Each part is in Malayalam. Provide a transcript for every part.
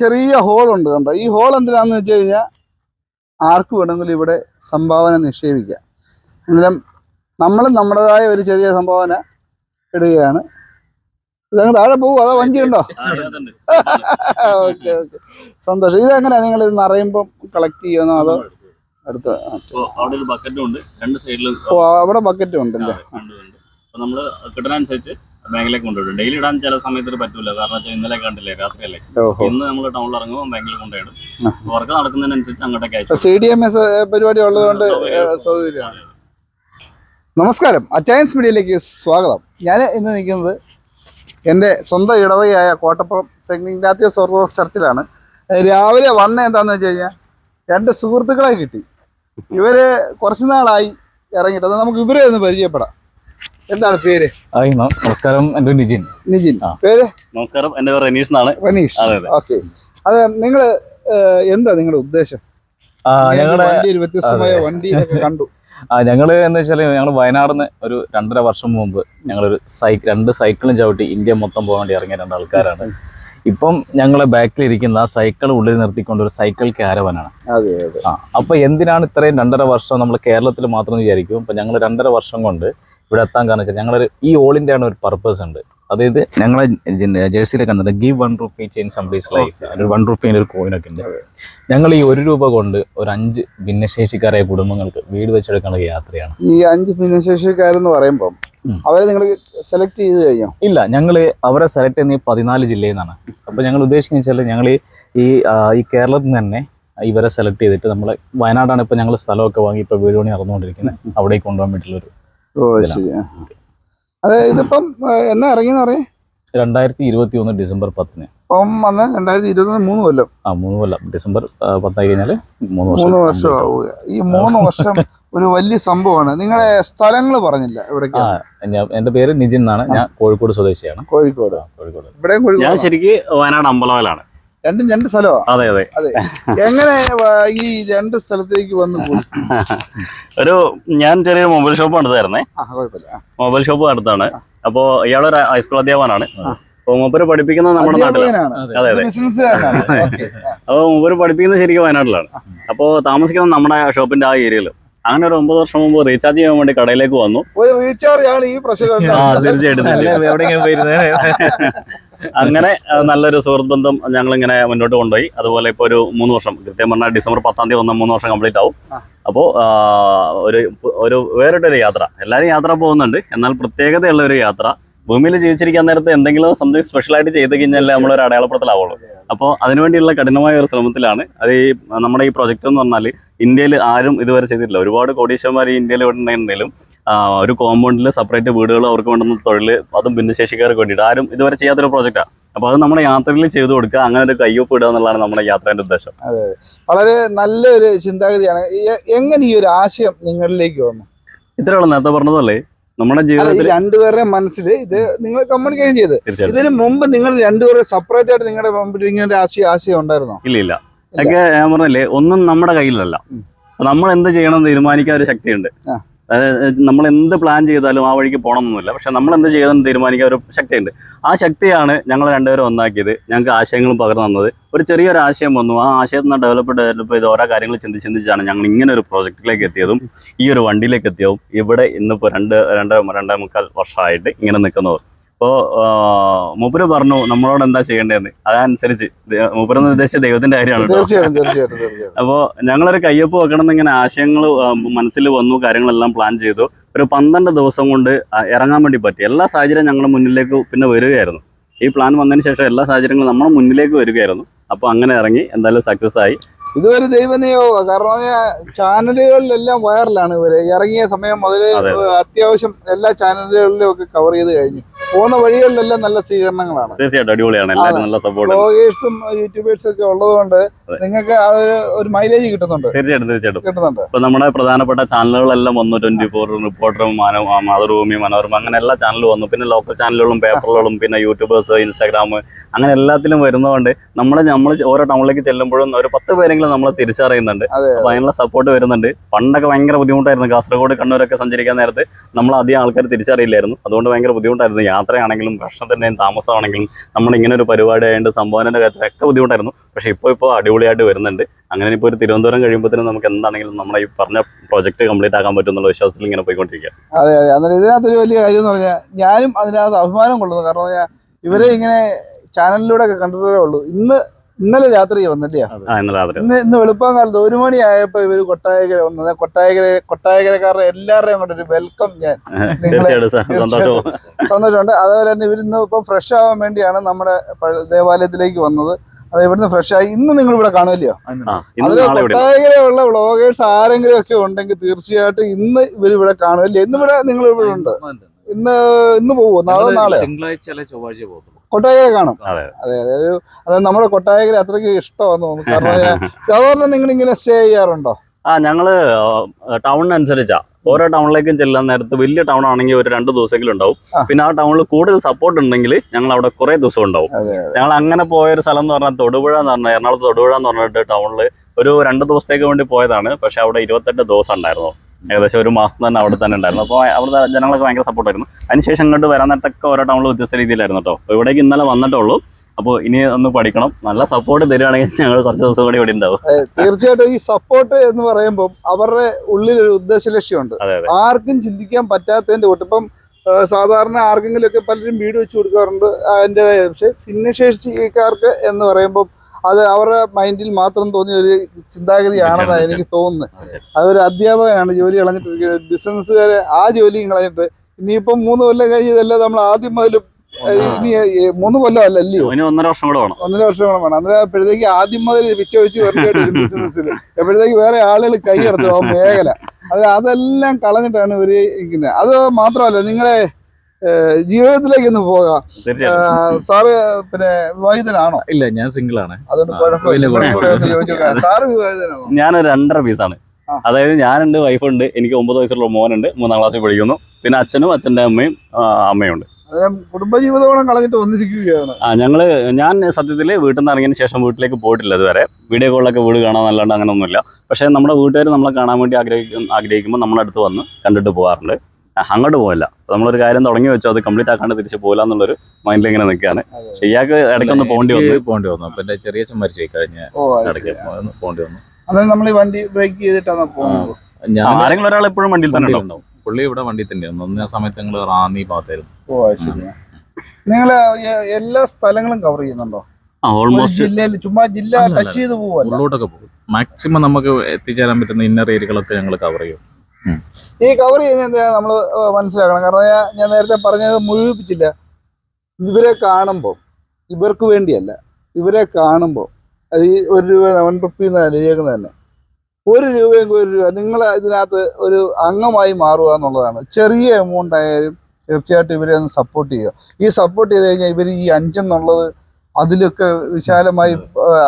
ചെറിയ ഹോൾ ഉണ്ട് കണ്ടോ? ഈ ഹോൾ എന്തിനാന്ന് വെച്ച് കഴിഞ്ഞാൽ ആർക്ക് വേണമെങ്കിലും ഇവിടെ സംഭാവന നിക്ഷേപിക്കാം. അന്നേരം നമ്മൾ നമ്മുടേതായ ഒരു ചെറിയ സംഭാവന ഇടുകയാണ്. ഇതങ്ങ് താഴെ പോകും അതോ വഞ്ചി ഉണ്ടോ? Okay okay. സന്തോഷം. ഇതെങ്ങനെയാ നിങ്ങൾ ഇത് നിറയുമ്പം കളക്ട് ചെയ്യണോ അതോ അടുത്ത. അവിടെ ബക്കറ്റും ഉണ്ട്. രണ്ട് സൈഡിലും ഓ അവിടെ ബക്കറ്റും ഉണ്ടല്ലേ? ഉണ്ട്, ഉണ്ട്. ബാങ്കിലേക്ക് കൊണ്ടുപോയി. ഡെയിലി ഇടാൻ ചില സമയത്ത് പറ്റൂല. കാരണം വെച്ചാൽ ഇന്നലെ കണ്ടില്ലേ രാത്രിയല്ലേ? അല്ലേ ഇന്ന് നമ്മൾ ടൗണിൽ ഇറങ്ങുമ്പോൾ ബാങ്കിൽ കൊണ്ടുപോയിടും വർക്ക് നടക്കുന്നതിനനുസരിച്ച് അങ്ങോട്ടേക്ക് സി ഡി എം എസ് പരിപാടി ഉള്ളതുകൊണ്ട്. സൗകര്യമാണ്. നമസ്കാരം. അറ്റയൻസ് മീഡിയയിലേക്ക് സ്വാഗതം. ഞാൻ ഇന്ന് നിൽക്കുന്നത് എന്റെ സ്വന്തം ഇടവകയായ കോട്ടപ്പുറം സെന്റ് ഇഗ്നാത്തിയോസ് ഓർത്തഡോക്സ് ചർച്ചിലാണ്. രാവിലെ വന്ന എന്താണെന്ന് വെച്ച് കഴിഞ്ഞാൽ രണ്ട് സുഹൃത്തുക്കളെ കിട്ടി. ഇവർ കുറച്ച് നാളായി ഇറങ്ങിയിട്ട്. നമുക്ക് ഇവരെ ഒന്ന് പരിചയപ്പെടാം. എന്താണ് പേര്? ഹായ് നമസ്കാരം എന്റെ നിജിൻ. നിജിൻ. പേര്? നമസ്കാരം എന്റെ പേര് റനീഷ് എന്നാണ്. റനീഷ് ഓക്കെ അതെ. ഓക്കെ. അത് നിങ്ങൾ എന്താ നിങ്ങളുടെ ഉദ്ദേശം? ഞങ്ങളുടെ വ്യത്യസ്തമായ വണ്ടി കണ്ടു. ആ ഞങ്ങൾ എന്ന് വെച്ചാൽ ഞങ്ങൾ വയനാട് നിന്ന് ഒരു രണ്ടര വർഷം മുമ്പ് ഞങ്ങളൊരു സൈക്കിൾ രണ്ട് സൈക്കിളും ചവിട്ടി ഇന്ത്യ മൊത്തം പോകാൻ വേണ്ടി ഇറങ്ങിയ രണ്ട് ആൾക്കാരാണ് ഇപ്പം ഞങ്ങളെ ബാക്കിലിരിക്കുന്ന ആ സൈക്കിൾ ഉള്ളിൽ നിർത്തിക്കൊണ്ട് ഒരു സൈക്കിൾ കാരവനാണ്. അതെ അതെ. ആ അപ്പൊ എന്തിനാണ് ഇത്രയും രണ്ടര വർഷം നമ്മൾ കേരളത്തിൽ മാത്രം വിചാരിക്കും? അപ്പൊ ഞങ്ങൾ രണ്ടര വർഷം കൊണ്ട് ഇവിടെ എത്താൻ കാരണം വെച്ചാൽ ഞങ്ങളൊരു ഈ ഓൾ ഇന്ത്യ ആണ് ഒരു പർപ്പസ് ഉണ്ട്. അതായത് ഞങ്ങളെ ജേഴ്സിയിലെ കണ്ടത് give one rupee change somebody's life ഒരു വൺ റുപ്പീന്റെ ഒരു കോയിനൊക്കെ ഉണ്ട്. ഞങ്ങൾ ഈ ഒരു രൂപ കൊണ്ട് ഒരു അഞ്ച് ഭിന്നശേഷിക്കാരായ കുടുംബങ്ങൾക്ക് വീട് വെച്ചെടുക്കാനുള്ള യാത്രയാണ്. ഈ അഞ്ച് ഭിന്നശേഷിക്കാരെന്ന് പറയുമ്പോൾ അവരെ നിങ്ങൾ സെലക്ട് ചെയ്ത് കഴിഞ്ഞോ? ഇല്ല ഞങ്ങൾ അവരെ സെലക്ട് ചെയ്യുന്ന ഈ പതിനാല് ജില്ലയിൽ നിന്നാണ്. അപ്പോൾ ഞങ്ങൾ ഉദ്ദേശിക്കുന്ന വെച്ചാൽ ഞങ്ങൾ ഈ ഈ കേരളത്തിൽ നിന്ന് തന്നെ ഇവരെ സെലക്ട് ചെയ്തിട്ട് നമ്മൾ വയനാടാണ് ഇപ്പോൾ ഞങ്ങൾ സ്ഥലമൊക്കെ വാങ്ങി ഇപ്പോൾ വീട് പണി നടന്നുകൊണ്ടിരിക്കുന്നത് അവിടേക്ക് കൊണ്ടുപോകാൻ വേണ്ടിയിട്ടുള്ളൊരു ഓ ശരി. അതെ ഇതിപ്പം എന്നാ ഇറങ്ങിയെന്ന് പറയും രണ്ടായിരത്തി ഇരുപത്തി ഒന്ന് ഡിസംബർ പത്തിന്. അപ്പം വന്ന രണ്ടായിരത്തി ഇരുപത്തി മൂന്ന് കൊല്ലം. ആ മൂന്ന് കൊല്ലം. ഡിസംബർ പത്തായി കഴിഞ്ഞാൽ മൂന്ന് വർഷം. മൂന്ന് വർഷം ആവുക ഈ മൂന്ന് വർഷം ഒരു വലിയ സംഭവമാണ്. നിങ്ങളെ സ്ഥലങ്ങൾ പറഞ്ഞില്ല ആ എന്റെ എന്റെ പേര് നിജിൻ എന്നാണ്. ഞാൻ കോഴിക്കോട് സ്വദേശിയാണ്. കോഴിക്കോട്. കോഴിക്കോട്. ഇവിടെ ഞാൻ ശരിക്കും ശരിക്ക് വയനാട് അമ്പലവലാണ് രണ്ടും രണ്ട് സ്ഥലമാണ് അതെ അതെ. അതെ. എങ്ങനെ ഈ രണ്ട് സ്ഥലത്തേക്ക് വന്നു പോയി? ഒരു ഞാൻ ചെറിയ മൊബൈൽ ഷോപ്പ് നടത്തായിരുന്നേ ആ കുഴപ്പമില്ല. മൊബൈൽ ഷോപ്പ് നടത്താണ് അപ്പോ ഇയാളൊരു ഹൈസ്കൂൾ അധ്യാപകനാണ്. അപ്പൊ മൂപ്പര് പഠിപ്പിക്കുന്നത് നമ്മുടെ നാട്ടിലാണ്. അതെ അതെ. അപ്പൊ ഓക്കെ. അപ്പോൾ മൂപ്പര് പഠിപ്പിക്കുന്നത് ശരിക്കും വയനാട്ടിലാണ്. അപ്പോ താമസിക്കുന്നത് നമ്മുടെ ഷോപ്പിന്റെ ആ ഏരിയയിൽ അങ്ങനെ ഒരു ഒമ്പത് വർഷം മുമ്പ് റീചാർജ് ചെയ്യാൻ വേണ്ടി കടയിലേക്ക് വന്നു. ഒരു റീചാർജ് ആണ് ഈ പ്രശ്നം ആ ഉണ്ടാക്കുന്നത്. തീർച്ചയായിട്ടും. അങ്ങനെ നല്ലൊരു സുഹൃത്ത് ബന്ധം ഞങ്ങൾ ഇങ്ങനെ മുന്നോട്ട് കൊണ്ടുപോയി. അതുപോലെ ഇപ്പോൾ ഒരു മൂന്ന് വർഷം കൃത്യം പറഞ്ഞാൽ ഡിസംബർ പത്താം തീയതി വന്ന മൂന്ന് വർഷം കംപ്ലീറ്റ് ആവും. അപ്പോൾ ഒരു ഒരു വേറിട്ടൊരു യാത്ര. എല്ലാവരും യാത്ര പോകുന്നുണ്ട്. എന്നാൽ പ്രത്യേകതയുള്ള ഒരു യാത്ര ഭൂമിയിൽ ജീവിച്ചിരിക്കാൻ നേരത്തെ എന്തെങ്കിലും സംതിങ് സ്പെഷ്യലായിട്ട് ചെയ്ത് കഴിഞ്ഞാലേ നമ്മളൊരു അടയാളപ്പെടുത്തലാവുള്ളൂ. അപ്പോൾ അതിനുവേണ്ടിയുള്ള കഠിനമായ ഒരു ശ്രമത്തിലാണ് അത് ഈ നമ്മുടെ ഈ പ്രൊജക്റ്റ് എന്ന് പറഞ്ഞാൽ ഇന്ത്യയിൽ ആരും ഇതുവരെ ചെയ്തിട്ടില്ല. ഒരുപാട് കോടീശ്വരന്മാർ ഈ ഇന്ത്യയിൽ ഇവിടെ ഉണ്ടെങ്കിലും ഒരു കോമ്പൗണ്ടിൽ സെപ്പറേറ്റ് വീടുകൾ അവർക്ക് വേണ്ടുന്ന തൊഴിൽ അതും ഭിന്നശേഷിക്കാർക്ക് വേണ്ടിയിട്ട് ആരും ഇതുവരെ ചെയ്യാത്തൊരു പ്രോജക്റ്റാണ് അപ്പോൾ അത് നമ്മുടെ യാത്രയിൽ ചെയ്തു കൊടുക്കുക അങ്ങനെ ഒരു കയ്യൊപ്പ് ഇടുക എന്നുള്ളതാണ് നമ്മുടെ യാത്രേന്റെ ഉദ്ദേശം. വളരെ നല്ലൊരു ചിന്താഗതിയാണ്. എങ്ങനെ ഈ ഒരു ആശയം നിങ്ങളിലേക്ക് വന്നു? ഇത്രയുള്ള നേരത്തെ പറഞ്ഞതല്ലേ നമ്മുടെ ജീവിതത്തിൽ രണ്ടുപേരുടെ മനസ്സിൽ ഇത് നിങ്ങൾ കമ്മ്യൂണിക്കേഷൻ ചെയ്ത്. ഇതിന് മുമ്പ് നിങ്ങൾ രണ്ടുപേരും സെപ്പറേറ്റ് ആയിട്ട് നിങ്ങളുടെ മുമ്പിൽ ഇങ്ങനെ ആശയം ആശയം ഉണ്ടായിരുന്നോ? ഇല്ല ഇല്ല. ഒക്കെ ഞാൻ പറഞ്ഞല്ലേ ഒന്നും നമ്മുടെ കയ്യിലല്ല. നമ്മൾ എന്ത് ചെയ്യണം എന്ന് തീരുമാനിക്കാൻ ഒരു ശക്തിയുണ്ട്. അതായത് നമ്മൾ എന്ത് പ്ലാൻ ചെയ്താലും ആ വഴിക്ക് പോകണമെന്നില്ല പക്ഷെ നമ്മൾ എന്ത് ചെയ്തെന്ന് തീരുമാനിക്കാൻ ഒരു ശക്തിയുണ്ട്. ആ ശക്തിയാണ് ഞങ്ങൾ രണ്ടുപേരും ഒന്നാക്കിയത്. ഞങ്ങൾക്ക് ആശയങ്ങളും പകർന്നു തന്നത്. ഒരു ചെറിയൊരു ആശയം വന്നു. ആ ആശയത്തിൽ നിന്ന് ഡെവലപ്പ് ഡെവലപ്പ് ചെയ്ത് ഓരോ കാര്യങ്ങൾ ചിന്തിച്ച് ചിന്തിച്ചാണ് ഞങ്ങൾ ഇങ്ങനെ ഒരു പ്രോജക്റ്റിലേക്ക് എത്തിയതും ഈ ഒരു വണ്ടിയിലേക്ക് എത്തിയതും. ഇവിടെ ഇന്നിപ്പോൾ രണ്ട് രണ്ട് രണ്ടേ മുക്കാൽ വർഷമായിട്ട് ഇങ്ങനെ നിൽക്കുന്നത് അപ്പോൾ മൂപ്പര് പറഞ്ഞു നമ്മളോട് എന്താ ചെയ്യേണ്ടതെന്ന്. അതനുസരിച്ച് മൂപ്പരെന്ന് മൂപ്പര് ഉദ്ദേശിച്ച ദൈവത്തിന്റെ കാര്യമാണ് അപ്പോ തീർച്ചയായിട്ടും തീർച്ചയായിട്ടും തീർച്ചയായിട്ടും. അപ്പോൾ ഞങ്ങളൊരു കയ്യൊപ്പ് വെക്കണം എന്നിങ്ങനെ ആശയങ്ങൾ മനസ്സിൽ വന്നു കാര്യങ്ങളെല്ലാം പ്ലാൻ ചെയ്തു. ഒരു പന്ത്രണ്ട് ദിവസം കൊണ്ട് ഇറങ്ങാൻ വേണ്ടി പറ്റി. എല്ലാ സാഹചര്യം ഞങ്ങളുടെ മുന്നിലേക്ക് പിന്നെ വരികയായിരുന്നു. ഈ പ്ലാൻ വന്നതിന് ശേഷം എല്ലാ സാഹചര്യങ്ങളും നമ്മുടെ മുന്നിലേക്ക് വരികയായിരുന്നു. അപ്പോൾ അങ്ങനെ ഇറങ്ങി എന്തായാലും സക്സസ് ആയി. ഇതൊരു ദൈവനിയോ കാരണം ചാനലുകളിലെല്ലാം വൈറലാണ് ഇവർ. ഇറങ്ങിയ സമയം മുതൽ അത്യാവശ്യം എല്ലാ ചാനലുകളിലും ഒക്കെ കവർ ചെയ്ത് കഴിഞ്ഞു. പോകുന്ന വഴികളിലെല്ലാം നല്ല സ്വീകരണങ്ങളാണ്. തീർച്ചയായിട്ടും അടിപൊളിയാണ്. എല്ലാവരും നല്ല സപ്പോർട്ട് ബ്ലോഗേഴ്സും യൂട്യൂബേഴ്സും ഒക്കെ ഉള്ളതുകൊണ്ട് നിങ്ങൾക്ക് ആ ഒരു മൈലേജ് കിട്ടുന്നുണ്ട്. തീർച്ചയായിട്ടും തീർച്ചയായിട്ടും. കിട്ടുന്നുണ്ട്. ഇപ്പൊ നമ്മുടെ പ്രധാനപ്പെട്ട ചാനലുകളെല്ലാം വന്നു. ട്വന്റി ഫോർ റിപ്പോർട്ടറും മാതൃഭൂമി മനോരമ അങ്ങനെ എല്ലാ ചാനലും വന്നു. പിന്നെ ലോക്കൽ ചാനലുകളും പേപ്പറുകളും പിന്നെ യൂട്യൂബേഴ്സ് ഇൻസ്റ്റാഗ്രാം അങ്ങനെ എല്ലാത്തിലും വരുന്നതുകൊണ്ട് നമ്മളെ നമ്മൾ ഓരോ ടൗണിലേക്ക് ചെല്ലുമ്പോഴും ഒരു പത്ത് പേരെങ്കിലും നമ്മളെ തിരിച്ചറിയുന്നുണ്ട്. അപ്പൊ അതിനുള്ള സപ്പോർട്ട് വരുന്നുണ്ട്. പണ്ടൊക്കെ ഭയങ്കര ബുദ്ധിമുട്ടായിരുന്നു. കാസർഗോഡ് കണ്ണൂരൊക്കെ സഞ്ചരിക്കാൻ നേരത്ത് നമ്മൾ അധികം ആൾക്കാർ തിരിച്ചറിയില്ലായിരുന്നു. അതുകൊണ്ട് ഭയങ്കര ബുദ്ധിമുട്ടായിരുന്നു. യാത്രയാണെങ്കിലും ഭക്ഷണത്തിന്റെയും താമസമാണെങ്കിലും നമ്മൾ ഇങ്ങനെ ഒരു പരിപാടി ആയതുകൊണ്ട് സംഭാവനയുടെ കാര്യത്തിലൊക്കെ ബുദ്ധിമുട്ടായിരുന്നു. പക്ഷേ ഇപ്പോൾ ഇപ്പോൾ അടിപൊളിയായിട്ട് വരുന്നുണ്ട്. അങ്ങനെ ഇപ്പോൾ ഒരു തിരുവനന്തപുരം കഴിയുമ്പോഴത്തേനും നമുക്ക് എന്താണെങ്കിലും നമ്മുടെ ഈ പറഞ്ഞ പ്രോജക്റ്റ് കംപ്ലീറ്റ് ആക്കാൻ പറ്റും എന്നുള്ള വിശ്വാസത്തിൽ ഇങ്ങനെ പോയിക്കൊണ്ടിരിക്കുക അതെ അതെ. അന്നേരം ഇതിനകത്തൊരു വലിയ കാര്യം എന്ന് പറഞ്ഞാൽ ഞാനും അതിനകത്ത് അഭിമാനം കൊള്ളുന്നു. കാരണം ഇവരെ ഇങ്ങനെ ചാനലിലൂടെ ഒക്കെ കണ്ടിട്ടേ ഉള്ളൂ. ഇന്ന് ഇന്നലെ രാത്രി വന്നില്ലേ? ആ ഇന്നലെ രാത്രി ഇന്ന് ഇന്ന് വെളുപ്പം കാലത്ത് ഒരു മണിയായപ്പോ ഇവർ കൊട്ടായകര വന്നത്. കൊട്ടായകര കൊട്ടായകരക്കാരുടെ എല്ലാവരുടെയും അങ്ങോട്ട് ഒരു വെൽക്കം ഞാൻ. സന്തോഷമുണ്ട്. അതുപോലെ തന്നെ ഇവരിന്ന് ഇപ്പൊ ഫ്രഷ് ആവാൻ വേണ്ടിയാണ് നമ്മുടെ ദേവാലയത്തിലേക്ക് വന്നത്. അത് ഇവിടുന്ന് ഫ്രഷ് ആയി. ഇന്ന് നിങ്ങൾ ഇവിടെ കാണുമല്ലോ ആ ഇന്ന് അതിൽ കൊട്ടായകരയുള്ള വ്ളോഗേഴ്സ് ആരെങ്കിലും ഒക്കെ ഉണ്ടെങ്കിൽ തീർച്ചയായിട്ടും ഇന്ന് ഇവർ ഇവിടെ കാണുമല്ലേ? ഇന്ന് ഇവിടെ നിങ്ങൾ ഇവിടെ ഉണ്ട്. ഇന്ന് ഇന്ന് പോവോ? നാളെ നാളെ തിങ്കളാഴ്ച ചൊവ്വാഴ്ച പോകും കൊട്ടായകര കാണും. അതെ. അതെ ഒരു അതെ നമ്മുടെ കൊട്ടായകര അത്രയ്ക്ക് ഇഷ്ടമാണെന്ന് തോന്നുന്നു. കാരണം സാധാരണ നിങ്ങൾ ഇങ്ങനെ സ്റ്റേ ചെയ്യാറുണ്ടോ? ആ ഞങ്ങൾ ടൗണിനനുസരിച്ചാ. ഓരോ ടൗണിലേക്കും ചെല്ലാൻ നേരത്ത് വലിയ ടൗൺ ആണെങ്കിൽ ഒരു രണ്ട് ദിവസമെങ്കിലും ഉണ്ടാവും. പിന്നെ ആ ടൗണിൽ കൂടുതൽ സപ്പോർട്ട് ഉണ്ടെങ്കിൽ ഞങ്ങൾ അവിടെ കുറെ ദിവസം ഉണ്ടാവും. ഞങ്ങൾ അങ്ങനെ പോയ ഒരു സ്ഥലം എന്ന് പറഞ്ഞാൽ തൊടുപുഴ എന്ന് പറഞ്ഞാൽ എറണാകുളത്ത് തൊടുപുഴ എന്ന് പറഞ്ഞിട്ട് ടൗണിൽ ഒരു രണ്ട് ദിവസത്തേക്ക് വേണ്ടി പോയതാണ്. പക്ഷെ അവിടെ ഇരുപത്തെട്ട് ദിവസം ഉണ്ടായിരുന്നു. ഏകദേശം ഒരു മാസം തന്നെ അവിടെ തന്നെ ഉണ്ടായിരുന്നു. അപ്പോൾ അവിടുത്തെ ജനങ്ങളൊക്കെ ഭയങ്കര സപ്പോർട്ടായിരുന്നു അതിനുശേഷം ഇങ്ങോട്ട് വരാൻ നേരത്തൊക്കെ ഓരോ ടൗണിൽ വ്യത്യസ്ത രീതിയിലായിരുന്നു കേട്ടോ. അപ്പോൾ ഇവിടേക്ക് ഇന്നലെ വന്നിട്ടേ ഉള്ളൂ അപ്പോൾ ഇനി ഒന്ന് പഠിക്കണം. നല്ല സപ്പോർട്ട് തരികയാണെങ്കിൽ ഞങ്ങൾ കുറച്ച് ദിവസം കൂടി ഇവിടെ ഉണ്ടാവും. തീർച്ചയായിട്ടും ഈ സപ്പോർട്ട് എന്ന് പറയുമ്പോൾ അവരുടെ ഉള്ളിൽ ഒരു ഉദ്ദേശ ലക്ഷ്യമുണ്ട്. ആർക്കും ചിന്തിക്കാൻ പറ്റാത്തതിന്റെ കൂട്ട്. ഇപ്പം സാധാരണ ആർക്കെങ്കിലും ഒക്കെ പലരും വീട് വെച്ച് കൊടുക്കാറുണ്ട്. അതിന്റെ പക്ഷെ ഭിന്നശേഷിക്കാർക്ക് എന്ന് പറയുമ്പോൾ അത് അവരുടെ മൈൻഡിൽ മാത്രം തോന്നിയ ഒരു ചിന്താഗതിയാണെന്ന് എനിക്ക് തോന്നുന്നത് അതൊരു അധ്യാപകനാണ് ജോലി കളഞ്ഞിട്ട് ബിസിനസ്സുകാരെ ആ ജോലിയും കളഞ്ഞിട്ട് ഇനിയിപ്പം മൂന്ന് കൊല്ലം കഴിഞ്ഞതല്ല നമ്മൾ ആദ്യം മുതൽ ഇനി മൂന്ന് കൊല്ലം അല്ല അല്ലയോ? ഒന്നര വർഷം കൂടെ വേണം. ഒന്നര വർഷം കൂടെ വേണം. അന്നേരം അപ്പോഴത്തേക്ക് ആദ്യം മുതൽ പിച്ച വെച്ച് വരേണ്ടി ബിസിനസ്സിൽ എപ്പോഴത്തേക്ക് വേറെ ആളുകൾ കൈയെടുത്തു ആ മേഖല. അത് അതെല്ലാം കളഞ്ഞിട്ടാണ് ഇവർ ഇരിക്കുന്നത് അത് മാത്രമല്ല നിങ്ങളുടെ ഏഹ്, ജീവിതത്തിലേക്ക് ഒന്ന് പോകാം. സാറ് പിന്നെ വിവാഹിതനാണോ? ഇല്ല ഞാൻ സിംഗിൾ ആണ് അതുകൊണ്ട് കുഴപ്പമില്ല. സാറ് വിവാഹിതനാണോ? ഞാനൊരു രണ്ടര പീസാണ്. അതായത് ഞാനുണ്ട് വൈഫുണ്ട് എനിക്ക് ഒമ്പത് വയസ്സുള്ള മോനുണ്ട് മൂന്നാം ക്ലാസ്സിൽ പഠിക്കുന്നു. പിന്നെ അച്ഛനും അച്ഛന്റെ അമ്മയും അമ്മയുണ്ട്. കുടുംബജീവിതം കളഞ്ഞിട്ട് വന്നിരിക്കുകയാണ്. ആ ഞങ്ങൾ ഞാൻ സത്യത്തിൽ വീട്ടിൽ നിന്ന് ഇറങ്ങിയതിന് ശേഷം വീട്ടിലേക്ക് പോയിട്ടില്ല ഇതുവരെ. വീഡിയോ കോളിലൊക്കെ വീട് കാണാന്നല്ലാണ്ട് അങ്ങനെ ഒന്നുമില്ല പക്ഷേ നമ്മുടെ വീട്ടുകാർ നമ്മളെ കാണാൻ വേണ്ടി ആഗ്രഹിക്കും ആഗ്രഹിക്കുമ്പോൾ നമ്മളടുത്ത് വന്ന് കണ്ടിട്ട് പോകാറുണ്ട്. അങ്ങോട്ട് പോകില്ല നമ്മളൊരു കാര്യം തുടങ്ങി വെച്ചോ അത് കംപ്ലീറ്റ് ആക്കാണ്ട് തിരിച്ച് പോകില്ല എന്നുള്ളൊരു മൈൻഡിൽ ഇങ്ങനെ നിൽക്കുകയാണ് ഇയാൾക്ക് ഇടയ്ക്ക് ഇയാൾക്ക് ഇടയ്ക്കൊന്ന് പോകേണ്ടി വന്നു. പോണ്ടി പോകേണ്ടി വന്നു. അപ്പൊ എന്റെ ചെറിയ മരിച്ചു പോയി കഴിഞ്ഞ പോണ്ടി ഇടയ്ക്ക് ശരി. പോകേണ്ടി വന്നു. അതായത് നമ്മൾ വണ്ടി ബ്രേക്ക് ചെയ്തിട്ടാണ് പോകുന്നത്? ഞാൻ ആരെങ്കിലും ഒരാൾ എപ്പോഴും വണ്ടിയിൽ തന്നെ ഉണ്ടാവും. പുള്ളി ഇവിടെ വണ്ടി തന്നെയായിരുന്നു ഒന്നേ സമയത്ത് ഞങ്ങൾ റാന്നി ഭാഗത്തായിരുന്നു. ഓ ശരി. നിങ്ങൾ എല്ലാ സ്ഥലങ്ങളും കവർ ചെയ്യുന്നുണ്ടോ? ആ ഓൾമോസ്റ്റ് ജില്ലയിൽ ചുമ്മാ ജില്ല ടച്ച് ചെയ്ത് പോകും. മാക്സിമം നമുക്ക് എത്തിച്ചേരാൻ പറ്റുന്ന ഇന്നർ ഏരിയകളൊക്കെ ഞങ്ങൾ കവർ ചെയ്യും. ഈ കവർ ചെയ്യുന്ന നമ്മൾ മനസ്സിലാക്കണം. കാരണം ഞാൻ- നേരത്തെ പറഞ്ഞത് മുഴുവിപ്പിച്ചില്ല. ഇവരെ കാണുമ്പോൾ ഇവർക്ക് വേണ്ടിയല്ല ഇവരെ കാണുമ്പോൾ അത് ഈ ഒരു രൂപ വൺ റുപ്പി തന്നെ ഒരു രൂപയെങ്കിൽ ഒരു രൂപ നിങ്ങൾ ഇതിനകത്ത് ഒരു അംഗമായി മാറുക എന്നുള്ളതാണ്. ചെറിയ എമൗണ്ട് ആയാലും തീർച്ചയായിട്ടും ഇവരെ ഒന്ന് സപ്പോർട്ട് ചെയ്യുക. ഈ സപ്പോർട്ട് ചെയ്ത് കഴിഞ്ഞാൽ ഇവർ ഈ അഞ്ചെന്നുള്ളത് അതിലൊക്കെ വിശാലമായി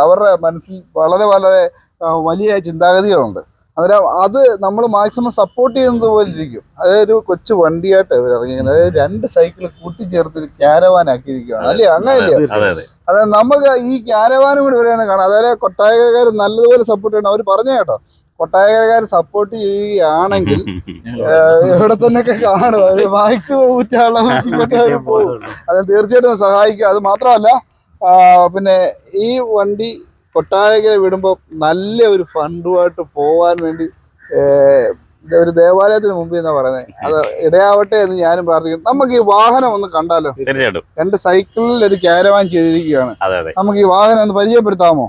അവരുടെ മനസ്സിൽ വളരെ വളരെ വലിയ ചിന്താഗതികളുണ്ട്. അന്നേരം അത് നമ്മൾ മാക്സിമം സപ്പോർട്ട് ചെയ്യുന്നത് പോലെ ഇരിക്കും. അതൊരു കൊച്ചു വണ്ടിയായിട്ട് ഇവർ ഇറങ്ങിയിരിക്കുന്നത്. അതായത് രണ്ട് സൈക്കിൾ കൂട്ടിച്ചേർത്ത് ക്യാരവാൻ ആക്കിയിരിക്കുകയാണ്. അല്ലേ? അങ്ങനെയല്ലേ? അതെ അതെ അതെ. നമുക്ക് ഈ ക്യാരവാനും കൂടി വരെയെന്ന് കാണാം. അതായത് കൊട്ടായക്കാർ നല്ലതുപോലെ സപ്പോർട്ട് ചെയ്യണം. അവർ പറഞ്ഞു കേട്ടോ. കൊട്ടായക്കാർ സപ്പോർട്ട് ചെയ്യുകയാണെങ്കിൽ ഇവിടെ തന്നെയൊക്കെ കാണും. അത് മാക്സിമം ഊറ്റാനുള്ള ഊറ്റിക്കൊണ്ട് അവർ പോകും. അത്. തീർച്ചയായിട്ടും സഹായിക്കും. അത് മാത്രമല്ല പിന്നെ ഈ വണ്ടി കൊട്ടായകരെ വിടുമ്പോൾ നല്ല ഒരു ഫണ്ടുമായിട്ട് പോകാൻ വേണ്ടി ഒരു ദേവാലയത്തിന് മുമ്പിൽ എന്നാ പറയുന്നത് അത് ഇടയാവട്ടെ എന്ന് ഞാനും പ്രാർത്ഥിക്കുന്നു. നമുക്ക് ഈ വാഹനം ഒന്ന് കണ്ടാലോ? തീർച്ചയായിട്ടും. രണ്ട് സൈക്കിളിൽ ഒരു ക്യാരവാൻ ചെയ്തിരിക്കുകയാണ്. നമുക്ക് ഈ വാഹനം ഒന്ന് പരിചയപ്പെടുത്താമോ?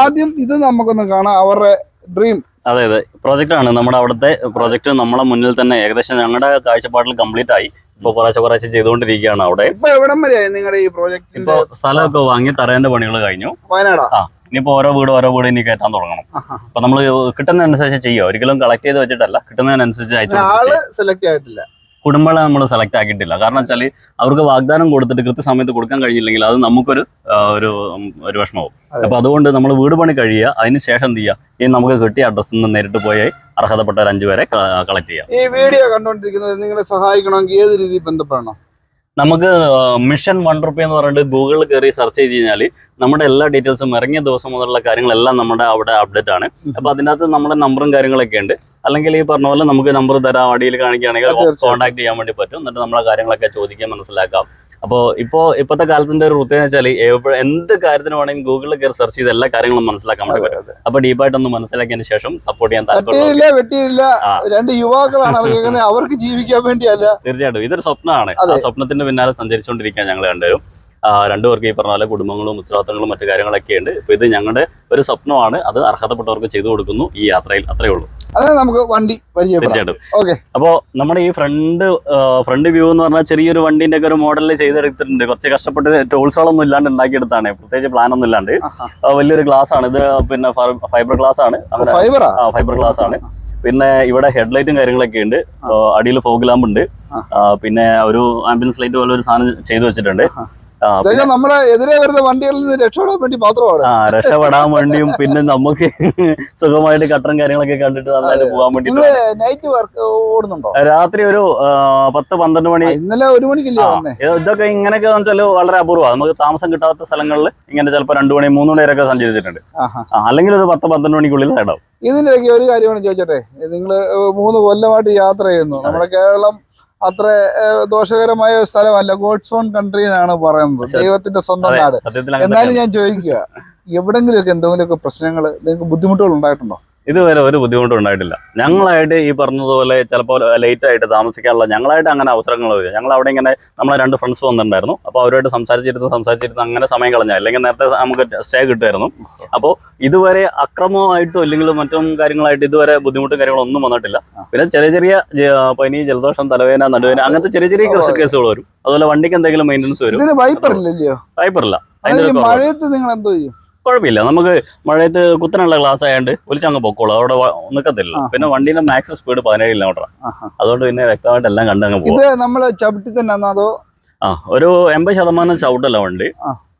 ആദ്യം ഇത് നമുക്കൊന്ന് കാണാം. അവരുടെ ഡ്രീം. അതെ അതെ. പ്രോജക്റ്റ് ആണ് നമ്മുടെ അവിടുത്തെ പ്രോജക്റ്റ് നമ്മളെ മുന്നിൽ തന്നെ ഏകദേശം ഞങ്ങളുടെ കാഴ്ചപ്പാടിൽ കംപ്ലീറ്റ് ആയി. ഇപ്പൊ കുറേശ്ശെ കുറേശ്ശെ ചെയ്തുകൊണ്ടിരിക്കുകയാണ് അവിടെ. ഇപ്പൊ എവിടം വരെയായി നിങ്ങളുടെ ഈ പ്രോജക്റ്റിന്റെ ഇപ്പൊ സ്ഥലമൊക്കെ വാങ്ങി തറേന്റെ പണികൾ കഴിഞ്ഞു. വയനാടാ? ആ ഇനിയിപ്പോൾ ഓരോ വീട് ഓരോ വീട് ഇനി കയറ്റാൻ തുടങ്ങണം. അപ്പൊ നമ്മൾ കിട്ടുന്നതനുസരിച്ച് ചെയ്യുക. ഒരിക്കലും കളക്ട് ചെയ്ത് വെച്ചിട്ടല്ല കിട്ടുന്നതിനനുസരിച്ച് അയച്ചു സെലക്ട് ആയിട്ടില്ല കുടുംബങ്ങളെ നമ്മൾ സെലക്ട് ആക്കിയിട്ടില്ല. കാരണം വെച്ചാൽ അവർക്ക് വാഗ്ദാനം കൊടുത്തിട്ട് കൃത്യസമയത്ത് കൊടുക്കാൻ കഴിയില്ലെങ്കിൽ അത് നമുക്കൊരു ഒരു ഒരു വിഷമവും. അപ്പൊ അതുകൊണ്ട് നമ്മൾ വീട് പണി കഴിയുക അതിന് ശേഷം എന്ത് ചെയ്യുക? ഇനി നമുക്ക് കിട്ടിയ അഡ്രസ്സിൽ നിന്ന് നേരിട്ട് പോയി അർഹതപ്പെട്ട ഒരു അഞ്ചു പേരെ കളക്ട് ചെയ്യാം. ഈ വീഡിയോ കണ്ടുകൊണ്ടിരിക്കുന്നത് നിങ്ങളെ സഹായിക്കണമെങ്കിൽ ഏത് രീതിയിൽ ബന്ധപ്പെടണം? നമുക്ക് മിഷൻ വൺ റുപ്പി എന്ന് പറഞ്ഞിട്ട് ഗൂഗിളിൽ കയറി സെർച്ച് ചെയ്ത് കഴിഞ്ഞാൽ നമ്മുടെ എല്ലാ ഡീറ്റെയിൽസും ഇറങ്ങിയ ദിവസം മുതലുള്ള കാര്യങ്ങളെല്ലാം നമ്മുടെ അവിടെ അപ്ഡേറ്റ് ആണ്. അപ്പൊ അതിനകത്ത് നമ്മുടെ നമ്പറും കാര്യങ്ങളൊക്കെ ഉണ്ട്. അല്ലെങ്കിൽ ഈ പറഞ്ഞ പോലെ നമുക്ക് നമ്പർ തരാം അടിയിൽ കാണിക്കുകയാണെങ്കിൽ കോൺടാക്ട് ചെയ്യാൻ വേണ്ടി പറ്റും. എന്നിട്ട് നമ്മളെ കാര്യങ്ങളൊക്കെ ചോദിക്കാൻ മനസ്സിലാക്കാം. അപ്പോൾ ഇപ്പോൾ ഇപ്പോഴത്തെ കാലത്തിന്റെ ഒരു പ്രത്യേകത വെച്ചാൽ എവിടെ- എന്ത് കാര്യത്തിന് വേണമെങ്കിൽ ഗൂഗിളിൽ കയറി സെർച്ച് ചെയ്ത് എല്ലാ കാര്യങ്ങളും മനസ്സിലാക്കാൻ വേണ്ടി പറ്റും. അപ്പൊ ഡീപ്പായിട്ടൊന്ന് മനസ്സിലാക്കിയതിന് ശേഷം സപ്പോർട്ട് ചെയ്യാൻ താല്പര്യം തട്ടിയില്ല വെട്ടിയില്ല. രണ്ട് യുവാക്കളാണ് അവർക്ക് ജീവിക്കാൻ വേണ്ടിയല്ല. തീർച്ചയായിട്ടും. ഇതൊരു സ്വപ്നമാണ്. ആ സ്വപ്നത്തിന്റെ പിന്നാലെ സഞ്ചരിച്ചുകൊണ്ടിരിക്കാൻ ഞങ്ങൾ രണ്ടുപേരും. രണ്ടുപേർക്ക് ഈ പറഞ്ഞ പോലെ കുടുംബങ്ങളും ഉത്തരവാദിത്തങ്ങളും മറ്റു കാര്യങ്ങളൊക്കെ ഉണ്ട്. ഇപ്പൊ ഇത് ഞങ്ങളുടെ ഒരു സ്വപ്നമാണ്. അത് അർഹതപ്പെട്ടവർക്ക് ചെയ്തു കൊടുക്കുന്നു ഈ യാത്രയിൽ. അത്രേ ഉള്ളൂ. അത് നമുക്ക് വണ്ടി തീർച്ചയായിട്ടും. ഓക്കെ. അപ്പോൾ നമ്മുടെ ഈ ഫ്രണ്ട് ഫ്രണ്ട് വ്യൂ എന്ന് പറഞ്ഞാൽ ചെറിയൊരു വണ്ടിന്റെ ഒക്കെ ഒരു മോഡലിൽ ചെയ്തെടുത്തിട്ടുണ്ട്. കുറച്ച് കഷ്ടപ്പെട്ട് ടൂൾസുകളൊന്നും ഇല്ലാണ്ട് ഉണ്ടാക്കിയെടുത്താണ്. പ്രത്യേകിച്ച് പ്ലാൻ ഒന്നും ഇല്ലാണ്ട് വലിയൊരു ഗ്ലാസ് ആണ്. ഇത് പിന്നെ ഫൈബർ ഗ്ലാസ് ആണ്. ഫൈബർ ഗ്ലാസ് ആണ്. പിന്നെ ഇവിടെ ഹെഡ്ലൈറ്റും കാര്യങ്ങളൊക്കെ ഉണ്ട്. അടിയിൽ ഫോഗ് ലാമ്പ് ഉണ്ട്. പിന്നെ ഒരു ആംബുലൻസ് ലൈറ്റ് പോലെ ഒരു സാധനം ചെയ്തു വെച്ചിട്ടുണ്ട്. നമ്മുടെ എതിരെ വരുന്ന വണ്ടികളിൽ നിന്ന് രക്ഷപ്പെടാൻ വേണ്ടി മാത്രമാണ്. ആ രക്ഷപ്പെടാൻ വേണ്ടിയും പിന്നെ നമുക്ക് സുഖമായിട്ട് കട്ടറും കാര്യങ്ങളൊക്കെ കണ്ടിട്ട് നന്നായിട്ട് പോകാൻ വേണ്ടി നൈറ്റ് വർക്ക് ഓടുന്നുണ്ടോ? രാത്രി ഒരു പത്ത് പന്ത്രണ്ട് മണി ഇന്നലെ ഒരു മണിക്ക് ആ, വന്നേ? ഇതൊക്കെ ഇങ്ങനെയൊക്കെ വെച്ചാൽ വളരെ അപൂർവമാണ് നമുക്ക് താമസം കിട്ടാത്ത സ്ഥലങ്ങളിൽ ഇങ്ങനെ ചിലപ്പോൾ രണ്ടു മണി മൂന്ന് മണി വരെയൊക്കെ സഞ്ചരിച്ചിട്ടുണ്ട്. അല്ലെങ്കിൽ ഒരു പത്ത് പന്ത്രണ്ട് മണിക്കുള്ളിൽ ഇടാം ഇതിന്റെ ഒരു കാര്യമാണ് ചോദിച്ചോട്ടെ? നിങ്ങൾ മൂന്ന് കൊല്ലമായിട്ട് യാത്ര ചെയ്യുന്നു. നമ്മുടെ കേരളം അത്ര ദോഷകരമായ ഒരു സ്ഥലമല്ല. ഗോഡ്സ് ഓൺ കൺട്രി എന്നാണ് പറയുന്നത്. ദൈവത്തിന്റെ സ്വന്തം നാട്. എന്നാലും ഞാൻ ചോദിക്കുക എവിടെങ്കിലുമൊക്കെ എന്തെങ്കിലുമൊക്കെ പ്രശ്നങ്ങൾ നിങ്ങൾക്ക് ബുദ്ധിമുട്ടുകൾ ഉണ്ടായിട്ടുണ്ടോ? ഇതുവരെ ഒരു ബുദ്ധിമുട്ടും ഉണ്ടായിട്ടില്ല. ഞങ്ങളായിട്ട് ഈ പറഞ്ഞതുപോലെ ചിലപ്പോൾ ലേറ്റ് ആയിട്ട് താമസിക്കാനുള്ള ഞങ്ങളായിട്ട് അങ്ങനെ അവസരങ്ങൾ വരിക ഞങ്ങൾ അവിടെ ഇങ്ങനെ നമ്മളെ രണ്ട് ഫ്രണ്ട്സ് വന്നിട്ടുണ്ടായിരുന്നു. അപ്പോൾ അവരുമായിട്ട് സംസാരിച്ചിരുന്ന് സംസാരിച്ചിരുന്ന് അങ്ങനെ സമയം കളഞ്ഞ. അല്ലെങ്കിൽ നേരത്തെ നമുക്ക് സ്റ്റേ കിട്ടുമായിരുന്നു. അപ്പോൾ ഇതുവരെ അക്രമമായിട്ടോ അല്ലെങ്കിൽ മറ്റും കാര്യങ്ങളായിട്ട് ഇതുവരെ ബുദ്ധിമുട്ടും കാര്യങ്ങളൊന്നും വന്നിട്ടില്ല. പിന്നെ ചെറിയ ചെറിയ പനി ജലദോഷം തലവേന നടുവേന അങ്ങനത്തെ ചെറിയ ചെറിയ. കേസുകൾ വരും. അതുപോലെ വണ്ടിക്ക് എന്തെങ്കിലും മെയിന്റനൻസ് വരും. വൈപ്പർ ഇല്ല. അതിന്റെ. മഴയത്ത് നിങ്ങൾ എന്തോ ചെയ്യും? കുഴപ്പമില്ല. നമുക്ക് മഴയത്ത് കുത്തനുള്ള ഗ്ലാസ് ആയതുകൊണ്ട് ഒലിച്ചങ്ങ് പൊക്കോളൂ. അവിടെ നിൽക്കത്തില്ല പിന്നെ വണ്ടിയുടെ മാക്സ് സ്പീഡ് പതിനേഴ് കിലോമീറ്റർ. അതുകൊണ്ട് പിന്നെ വ്യക്തമായിട്ട് എല്ലാം കണ്ടങ്ങ് പോകും ഇത് നമ്മൾ ചവിട്ടി തന്നെ അതോ ആ ഒരു എൺപത് ശതമാനം ചവിട്ടല്ല വണ്ടി.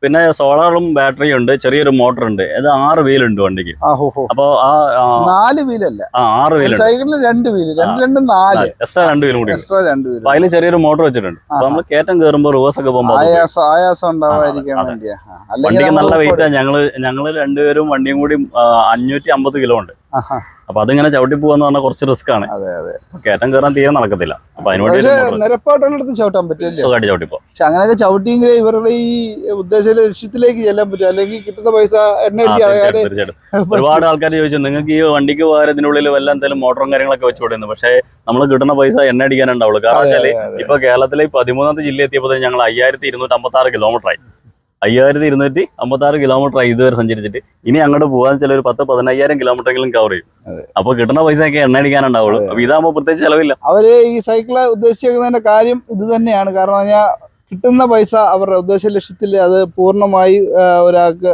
പിന്നെ സോളാറും ബാറ്ററിയും ഉണ്ട് ചെറിയൊരു മോട്ടർ ഉണ്ട്. ഇത് ആറ് വീലുണ്ട് വണ്ടിക്ക്. അപ്പോൾ ആ നാല് വീലല്ല ആ ആറ് വീൽ സൈക്കിളിൽ രണ്ട് വീൽ രണ്ട് രണ്ട് നാല്. എക്സ്ട്രാ രണ്ട് വീലും കൂടി എക്സ്ട്രാ രണ്ട് വീൽ അപ്പൊ അതിൽ ചെറിയൊരു മോട്ടർ വെച്ചിട്ടുണ്ട്. അപ്പൊ നമ്മൾ കേറ്റം കയറുമ്പോൾ റിവേഴ്സ് ഒക്കെ പോകുമ്പോൾ ആയാസം ആയാസം ഉണ്ടാവാതിരിക്കാൻ വണ്ടിക്ക് നല്ല വെയിറ്റ് ആണ് ഞങ്ങൾ ഞങ്ങൾ രണ്ടുപേരും വണ്ടിയും കൂടി അഞ്ഞൂറ്റി അമ്പത് കിലോ ഉണ്ട്. അപ്പൊ അതിങ്ങനെ ചവിട്ടി പോവാന്ന് പറഞ്ഞാൽ കുറച്ച് റിസ്ക് ആണ്. അതെ അതെ. കയറ്റം കയറാൻ തീരെ നടക്കത്തില്ല. അപ്പൊ അതിനുവേണ്ടി ചവിട്ടാൻ പറ്റില്ലേ? സുഖമായിട്ട് ചവിട്ടി പോകും പക്ഷെ അങ്ങനെയൊക്കെ ചവിട്ടിയെങ്കിൽ ഇവരുടെ ഈ ഉദ്ദേശ ലക്ഷ്യത്തിലേക്ക് ചെല്ലാൻ പറ്റും. അല്ലെങ്കിൽ കിട്ടുന്ന പൈസ എണ്ണ ഒരുപാട് ആൾക്കാർ ചോദിച്ചു നിങ്ങൾക്ക് ഈ വണ്ടിക്ക് പകരം ഇതിനുള്ളിൽ വല്ല എന്തെങ്കിലും മോട്ടറും കാര്യങ്ങളൊക്കെ വെച്ച് കൊടുക്കുന്നു പക്ഷേ നമ്മൾ കിട്ടുന്ന പൈസ എണ്ണ അടിക്കാനുണ്ടാവുള്ളൂ. കാരണം അതെ. ഇപ്പൊ കേരളത്തിലെ പതിമൂന്നാമത്തെ ജില്ല എത്തിയപ്പോൾ ഞങ്ങൾ അയ്യായിരത്തി ഇരുന്നൂറ്റി അമ്പത്തി ആറ് കിലോമീറ്റർ ആയി. അയ്യായിരത്തി ഇരുന്നൂറ്റി അമ്പത്തി ആറ് കിലോമീറ്റർ ഇതുവരെ സഞ്ചരിച്ചിട്ട്. ഇനി അങ്ങോട്ട് പോകാൻ ചില ഒരു പത്ത് പതിനയ്യായിരം കിലോമീറ്റർ എങ്കിലും കവർ ചെയ്യും അപ്പൊ കിട്ടുന്ന പൈസ ഒക്കെ എണ്ണ അടിക്കാനുണ്ടാവുള്ളൂ. അപ്പൊ ഇതാകുമ്പോൾ പ്രത്യേകിച്ച് ചെലവില്ല. അവർ ഈ സൈക്കിൾ ഉദ്ദേശിക്കുന്നതിന്റെ കാര്യം ഇത് തന്നെയാണ്. കാരണം പറഞ്ഞാൽ കിട്ടുന്ന പൈസ അവരുടെ ഉദ്ദേശ ലക്ഷ്യത്തിൽ അത് പൂർണമായി ഒരാൾക്ക്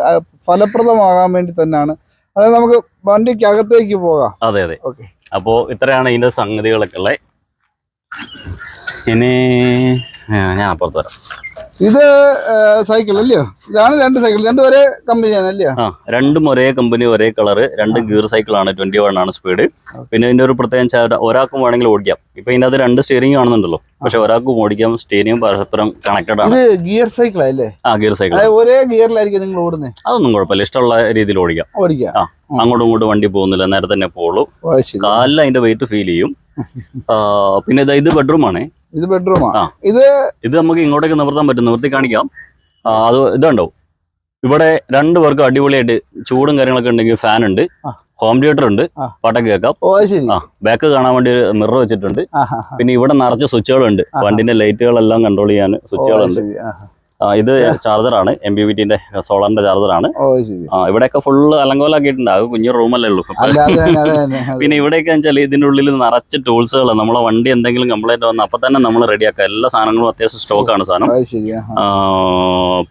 ഫലപ്രദമാകാൻ വേണ്ടി തന്നെയാണ്. അതായത് നമുക്ക് വണ്ടിക്ക് അകത്തേക്ക് പോകാം. അതെ അതെ. ഓക്കെ. അപ്പോൾ ഇത്രയാണ് ഇതിന്റെ സംഗതികളൊക്കെ ഉള്ളത് ഇനി ഞാൻ അപ്പുറത്ത് വരാം. ഇത് സൈക്കിൾ അല്ലയോ? ഇതാണ് രണ്ട് സൈക്കിൾ രണ്ട് ഒരേ കമ്പനിയാണ് അല്ലയോ? ആ രണ്ടും ഒരേ കമ്പനി ഒരേ കളർ രണ്ട് ഗിയർ സൈക്കിളാണ് ട്വന്റി വൺ ആണ് സ്പീഡ് പിന്നെ ഇതിന്റെ ഒരു പ്രത്യേകം ഒരാൾക്കും വേണമെങ്കിൽ ഓടിക്കാം. ഇപ്പൊ ഇതിന്റെ അത് രണ്ട് സ്റ്റിയറിംഗ് കാണുന്നുണ്ടല്ലോ. പക്ഷെ ഒരാൾക്കും ഓടിക്കാം സ്റ്റിയറിംഗ് പരസ്പരം കണക്റ്റഡ് ആണ്. ഗിയർ സൈക്കിൾ അല്ലേ ആ ഗിയർ സൈക്കിൾ ഒരേ ഗിയറിലായിരിക്കും നിങ്ങൾ ഓടുന്നത്? അതൊന്നും കുഴപ്പമില്ല ഇഷ്ടമുള്ള രീതിയിൽ ഓടിക്കാം. ഓടിക്കാം. ആ അങ്ങോട്ടും ഇങ്ങോട്ടും വണ്ടി പോകുന്നില്ല നേരെ തന്നെ പോകുള്ളൂ കാലിൽ അതിന്റെ വെയിറ്റ് ഫീൽ ചെയ്യും. പിന്നെ ഇത് ബെഡ്റൂം ആണ്. ഇത് ബെഡ്റൂമാണ്. ഇത് ഇത് നമുക്ക് ഇങ്ങോട്ടേക്ക് നിവർത്താൻ പറ്റും. നിവർത്തി കാണിക്കാം. അത് ഇതുണ്ടോ? ഇവിടെ രണ്ടു പേർക്കും അടിപൊളിയായിട്ട് ചൂടും കാര്യങ്ങളൊക്കെ ഉണ്ടെങ്കിൽ ഫാൻ ഉണ്ട്. ഹോം തിയേറ്റർ ഉണ്ട്. പാട്ടൊക്കെ കേൾക്കാം. ബാക്ക് കാണാൻ വേണ്ടി ഒരു മിറർ വെച്ചിട്ടുണ്ട്. പിന്നെ ഇവിടെ നിറച്ച് സ്വിച്ചുകളുണ്ട്. വണ്ടിന്റെ ലൈറ്റുകളെല്ലാം കൺട്രോൾ ചെയ്യാൻ സ്വിച്ചുകളുണ്ട് ഇത് ചാർജറാണ് എം ബി വി ടിന്റെ സോളാറിന്റെ ചാർജറാണ്. ഇവിടെയൊക്കെ ഫുള്ള് അലങ്കോലാക്കിയിട്ടുണ്ട്. അത് കുഞ്ഞു റൂമല്ലേ ഉള്ളൂ. അത് അത് അത് പിന്നെ ഇവിടെയൊക്കെ വെച്ചാൽ ഇതിന്റെ ഉള്ളിൽ നിറച്ച് ടൂൾസുകൾ നമ്മളെ വണ്ടി എന്തെങ്കിലും കംപ്ലൈന്റ് വന്നാൽ അപ്പൊ തന്നെ നമ്മൾ റെഡിയാക്കുക എല്ലാ സാധനങ്ങളും അത്യാവശ്യം സ്റ്റോക്കാണ് സാധനം. അത്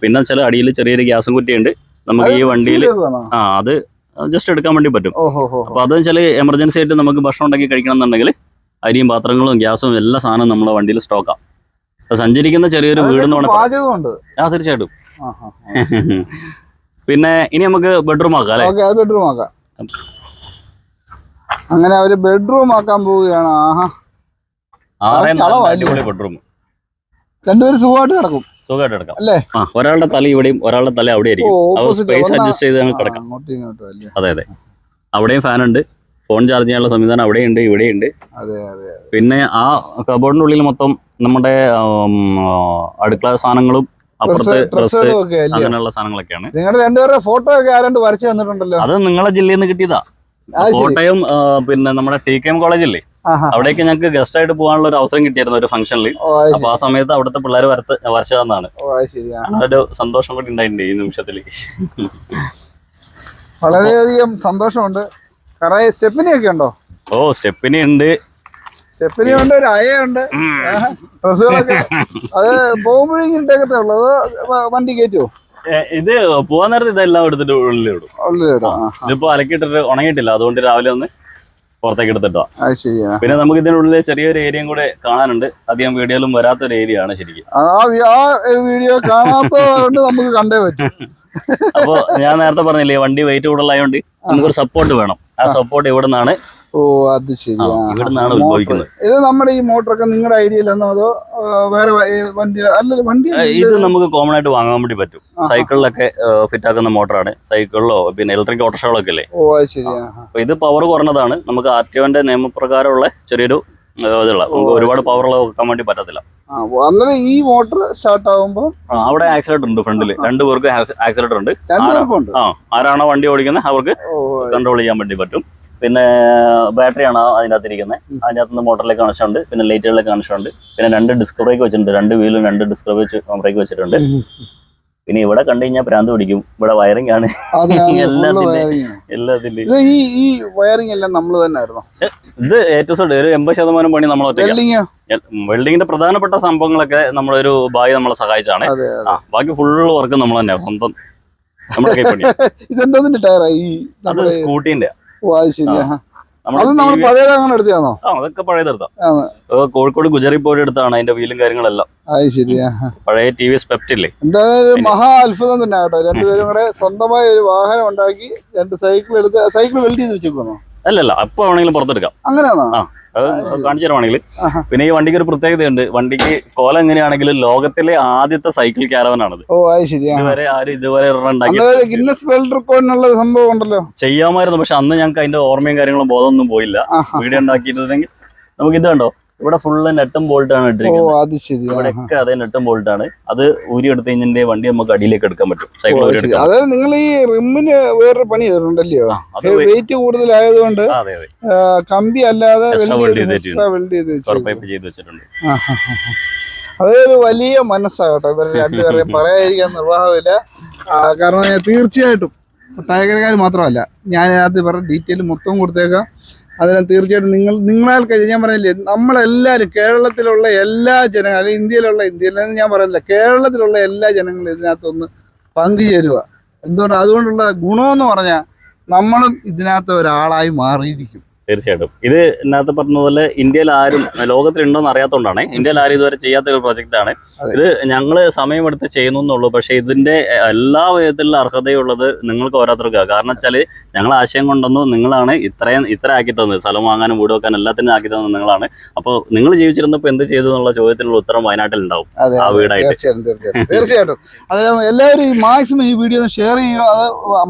പിന്നെ വെച്ചാൽ അടിയിൽ ചെറിയൊരു ഗ്യാസും കുറ്റിയുണ്ട് നമുക്ക് ഈ വണ്ടിയിൽ ആ അത് ജസ്റ്റ് എടുക്കാൻ വേണ്ടി പറ്റും. അപ്പൊ അതെന്ന് വെച്ചാൽ എമർജൻസി ആയിട്ട് നമുക്ക് ഭക്ഷണം ഉണ്ടാക്കി കഴിക്കണം എന്നുണ്ടെങ്കിൽ അരിയും പാത്രങ്ങളും ഗ്യാസും എല്ലാ സാധനവും നമ്മളെ വണ്ടിയിൽ സ്റ്റോക്കാം സഞ്ചരിക്കുന്ന ചെറിയൊരു വീട് എന്ന് പറഞ്ഞാൽ ആ തീർച്ചയായിട്ടും. പിന്നെ ഇനി നമുക്ക് ബെഡ്റൂം ആക്കാം അല്ലെ? ബെഡ്റൂം ആക്കാം. അങ്ങനെ അവർ ബെഡ്റൂം ആക്കാൻ പോവുകയാണ്. ആഹാ. ബെഡ്റൂം രണ്ടുപേരും സുഖമായിട്ട് കിടക്കും. സുഖമായിട്ട് എടുക്കാം അല്ലേ? ഒരാളുടെ തല ഇവിടെയും ഒരാളുടെ തല അവിടെ ആയിരിക്കും സ്പേസ് അഡ്ജസ്റ്റ് ചെയ്ത് കിടക്കാം. അതെ അതെ. അവിടെയും ഫാൻ ഉണ്ട്. ഫോൺ ചാർജ് ചെയ്യാനുള്ള സംവിധാനം അവിടെയുണ്ട് ഇവിടെയുണ്ട്. അതെ അതെ പിന്നെ ആ കബോർഡിന്റെ ഉള്ളിൽ മൊത്തം നമ്മുടെ അടുക്കള സാധനങ്ങളും അപ്പുറത്ത് അങ്ങനെയുള്ള സാധനങ്ങളൊക്കെയാണ്. നിങ്ങളുടെ രണ്ടുപേരുടെ ഫോട്ടോ ഒക്കെ ആരാണ്ട് വരച്ചു തന്നിട്ടുണ്ടല്ലോ? അത് നിങ്ങളെ ജില്ലയിൽ നിന്ന് കിട്ടിയതാ. കോട്ടയം പിന്നെ നമ്മുടെ ടി കെ എം കോളേജില്ലേ അല്ലേ അവിടേക്ക് ഞങ്ങൾക്ക് ഗസ്റ്റ് ആയിട്ട് പോകാനുള്ള ഒരു അവസരം കിട്ടിയായിരുന്നു ഒരു ഫംഗ്ഷനിൽ അപ്പൊ ആ സമയത്ത് അവിടുത്തെ പിള്ളേർ വരത്ത് വരച്ചതെന്നാണ്. ഒരു സന്തോഷം കൂടി ഉണ്ടായിട്ടുണ്ട് ഈ നിമിഷത്തിൽ വളരെയധികം സന്തോഷമുണ്ട്. കുറേ സ്റ്റെപ്പിനി ഒക്കെ ഉണ്ടോ? ഓ സ്റ്റെപ്പിനി ഉണ്ട് സ്റ്റെപ്പിനി ഉണ്ട് ഒരു അയയുണ്ട്. ഡ്രസ്സുകളൊക്കെ. അത് പോകുമ്പോഴും ഇങ്ങനത്തെ ഉള്ളൂ? അത് വണ്ടി കയറ്റുമോ ഇത് പോവാൻ നേരത്തെ ഇതെല്ലാം എടുത്തിട്ട് ഉള്ളിലിടും ആ ഇതിപ്പോ അലക്കിയിട്ടിട്ട് ഉണങ്ങിയിട്ടില്ല. അതുകൊണ്ട് രാവിലെ ഒന്ന് പുറത്തേക്ക് എടുത്തിട്ടോ. പിന്നെ നമുക്ക് ഇതിനുള്ളിൽ ചെറിയൊരു ഏരിയയും കൂടെ കാണാനുണ്ട്. അധികം വീഡിയോയിലും വരാത്തൊരു ഏരിയ ആണ് ശരിക്കും. ആ വീഡിയോ കാണാത്തതുകൊണ്ട് നമുക്ക് കണ്ടേ പറ്റും. അപ്പൊ ഞാൻ നേരത്തെ പറഞ്ഞില്ലേ വണ്ടി വെയിറ്റ് കൂടുതലായോണ്ട് നമുക്കൊരു സപ്പോർട്ട് വേണം. ആ സപ്പോർട്ട് ഇവിടെ നിന്നാണ് ഓ അത് ശരി ആ. ഇവിടെ നിന്നാണ് മോട്ടർ. ഉത്ഭവിക്കുന്നത് ഇത് നമ്മുടെ ഈ മോട്ടറൊക്കെ നിങ്ങളുടെ ഐഡിയയിലാണോ അതോ വേറെ വണ്ടി അല്ല വണ്ടി ഇത് നമുക്ക് കോമൺ ആയിട്ട് വാങ്ങാൻ വേണ്ടി പറ്റും സൈക്കിളിലൊക്കെ ഫിറ്റ് ആക്കുന്ന മോട്ടറാണ് സൈക്കിളിലോ പിന്നെ ഇലക്ട്രിക് ഓട്ടോറിക്ഷകളൊക്കെ അല്ലേ ഓ അത് ശരി ആ ആ. ഇത് പവർ കുറഞ്ഞതാണ് നമുക്ക് ആർ ടി ഒന്റെ നിയമപ്രകാരമുള്ള ചെറിയൊരു ഇതുള്ള നമുക്ക് ഒരുപാട് പവർ ഉള്ള വെക്കാൻ വേണ്ടി പറ്റത്തില്ല. അന്നേരം ഈ മോട്ടർ സ്റ്റാർട്ട് ആവുമ്പോൾ അവിടെ ആക്സിലേറ്റർ ഉണ്ട് ഫ്രണ്ടിൽ രണ്ടു പേർക്ക് ആക്സിലേറ്റർ ഉണ്ട്. രണ്ടുപേർക്കും ആ ആരാണോ വണ്ടി ഓടിക്കുന്നത് അവർക്ക് കൺട്രോൾ ചെയ്യാൻ വേണ്ടി പറ്റും. പിന്നെ ബാറ്ററി ആണ് അതിനകത്ത് ഇരിക്കുന്നത് അതിനകത്ത് നിന്ന് മോട്ടറിലെ കണക്ഷൻ ഉണ്ട്. പിന്നെ ലൈറ്റുകളിലെ കണക്ഷൻ ഉണ്ട്. പിന്നെ രണ്ട് ഡിസ്ക് ബ്രേക്ക് വെച്ചിട്ടുണ്ട്. രണ്ട് വീലും രണ്ട് ഡിസ്ക് വെച്ച് ബ്രേക്ക് വെച്ചിട്ടുണ്ട്. പിന്നെ ഇവിടെ കണ്ടു കഴിഞ്ഞാൽ പ്രാന്ത് പിടിക്കും. ഇവിടെ വയറിംഗ് ആണ്. ഈ എല്ലാം നമ്മൾ തന്നെ ഇത് ഏറ്റവും ഒരു എൺപത് ശതമാനം പണി നമ്മൾ വെൽഡിങ്ങിന്റെ പ്രധാനപ്പെട്ട സംഭവങ്ങളൊക്കെ നമ്മളൊരു ഭാഗ്യം നമ്മളെ സഹായിച്ചാണ്. ബാക്കി ഫുൾ വർക്ക് നമ്മൾ തന്നെ സ്വന്തം നമ്മുടെ കൈപ്പണി ഇതെന്താ ടയറാ ഈ സ്കൂട്ടീന്റെ ഓ അത് അത് നമ്മൾ TV പഴയത് അങ്ങനെ എടുത്തതാണോ? ആ അതൊക്കെ പഴയതെടുത്താം. കോഴിക്കോട് ഗുജറി പോയി എടുത്താണ് അതിന്റെ വീലും കാര്യങ്ങളെല്ലാം. അത് പഴയ ടി വി സ്പെപ്റ്റ് ഇല്ലേ എന്തായാലും മഹാ അത്ഭുതം തന്നെ കേട്ടോ. രണ്ടുപേരും കൂടെ സ്വന്തമായ ഒരു വാഹനം ഉണ്ടാക്കി രണ്ട് സൈക്കിൾ എടുത്ത് സൈക്കിൾ വെൽഡ് ചെയ്ത് വെച്ചേക്കുന്നോ അല്ലല്ല അപ്പൊ ആണെങ്കിലും പുറത്തെടുക്കാം. അങ്ങനെയാണോ? അത് കാണിച്ചു തരുവാണെങ്കിൽ. പിന്നെ ഈ വണ്ടിക്ക് ഒരു പ്രത്യേകതയുണ്ട്. വണ്ടിക്ക് കോല എങ്ങനെയാണെങ്കിലും ലോകത്തിലെ ആദ്യത്തെ സൈക്കിൾ ക്യാരവനാണത് ഓ അത് ശരിയാണ്. ഇതുവരെ ആരും ഇതുവരെ ഗിന്നസ് വേൾഡ് റെക്കോർഡിനുള്ള സംഭവം ഉണ്ടല്ലോ. ചെയ്യാമായിരുന്നു. പക്ഷെ അന്ന് ഞങ്ങൾക്ക് അതിന്റെ ഓർമ്മയും കാര്യങ്ങളും ബോധമൊന്നും പോയില്ല. വീഡിയോ ഉണ്ടാക്കിയിട്ടുണ്ടെങ്കിൽ നമുക്ക് ഇത് കണ്ടോ? ഇവിടെ ഫുള്ള് നെട്ടും ബോൾട്ടാണ് ആണ് ഇട്ടിരിക്കുന്നത്. അത് ശരി. ഇവിടെയൊക്കെ അതേ നെട്ടും ബോൾട്ടാണ് അത് ഊരി എടുത്ത് കഴിഞ്ഞാൽ വണ്ടി നമുക്ക് അടിയിലേക്ക് എടുക്കാൻ പറ്റും. സൈക്കിൾ അതായത് നിങ്ങൾ ഈ റിമ്മിന് വേറൊരു പണി ചെയ്തിട്ടുണ്ടല്ലോ വെയിറ്റ് കൂടുതലായതുകൊണ്ട് കമ്പി അല്ലാതെ ചെയ്ത് വെച്ചിട്ടുണ്ട്. അതൊരു വലിയ മനസ്സാകട്ടെ. ഇവർ രണ്ടുപേരെയും പറയാതിരിക്കാൻ നിർവാഹമില്ല. കാരണം തീർച്ചയായിട്ടും ടൈഗർകാർ മാത്രമല്ല ഞാൻ അതിനകത്ത് ഇവരുടെ ഡീറ്റെയിൽ മൊത്തം കൊടുത്തേക്കാം. അതിന് തീർച്ചയായിട്ടും നിങ്ങൾ നിങ്ങളാൽ കഴിഞ്ഞ് ഞാൻ പറഞ്ഞില്ലേ നമ്മളെല്ലാവരും കേരളത്തിലുള്ള എല്ലാ ജനങ്ങൾ അല്ലെങ്കിൽ ഇന്ത്യയിലുള്ള ഇന്ത്യയിലെന്ന് ഞാൻ പറയുന്നില്ല കേരളത്തിലുള്ള എല്ലാ ജനങ്ങളും ഇതിനകത്തൊന്ന് പങ്കുചേരുക. എന്തുകൊണ്ട്? അതുകൊണ്ടുള്ള ഗുണമെന്ന് പറഞ്ഞാൽ നമ്മളും ഇതിനകത്ത് ഒരാളായി മാറിയിരിക്കും. തീർച്ചയായിട്ടും. ഇത് ഇന്നത്തെ പറഞ്ഞതുപോലെ ഇന്ത്യയിൽ ആരും ലോകത്തിലുണ്ടോ എന്ന് അറിയാത്തതുകൊണ്ടാണ് ഇന്ത്യയിൽ ആരും ഇതുവരെ ചെയ്യാത്ത ഒരു പ്രൊജക്റ്റ് ആണ്. ഇത് ഞങ്ങൾ സമയമെടുത്ത് ചെയ്യുന്നു എന്നുള്ളൂ പക്ഷെ ഇതിന്റെ എല്ലാ വിധത്തിലുള്ള അർഹതയുള്ളത് നിങ്ങൾക്ക് ഓരോരുത്തർക്കാണ് കാരണം വെച്ചാൽ ഞങ്ങൾ ആശയം കൊണ്ടുവന്നു നിങ്ങളാണ് ഇത്രയും ഇത്ര ആക്കി തന്നത്. സ്ഥലം വാങ്ങാനും വീട് വെക്കാനും എല്ലാത്തിനും ആക്കി തന്നത് നിങ്ങളാണ്. അപ്പോൾ നിങ്ങൾ ജീവിച്ചിരുന്നപ്പോൾ എന്ത് ചെയ്തു എന്നുള്ള ചോദ്യത്തിനുള്ള ഉത്തരം വയനാട്ടിൽ ഉണ്ടാവും ആ വീടായിട്ട്. തീർച്ചയായിട്ടും തീർച്ചയായിട്ടും. എല്ലാവരും ഈ മാക്സിമം ഈ വീഡിയോ ഷെയർ ചെയ്യുക. അത്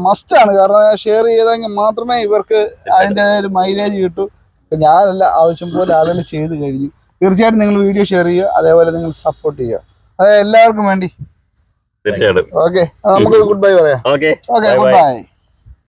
മസ്റ്റാണ് കാരണം ഷെയർ ചെയ്തെങ്കിൽ മാത്രമേ ഇവർക്ക് അതിന്റെ ഒരു മൈലേജ് കിട്ടും. ഇപ്പം ഞാനല്ല ആവശ്യം പോലെ ആളുകൾ ചെയ്ത് കഴിഞ്ഞു. തീർച്ചയായിട്ടും നിങ്ങൾ വീഡിയോ ഷെയർ ചെയ്യുക അതേപോലെ നിങ്ങൾ സപ്പോർട്ട് ചെയ്യുക. അത് എല്ലാവർക്കും വേണ്ടി. തീർച്ചയായിട്ടും. ഓക്കെ നമുക്ക് ഗുഡ് ബൈ പറയാം. Okay okay goodbye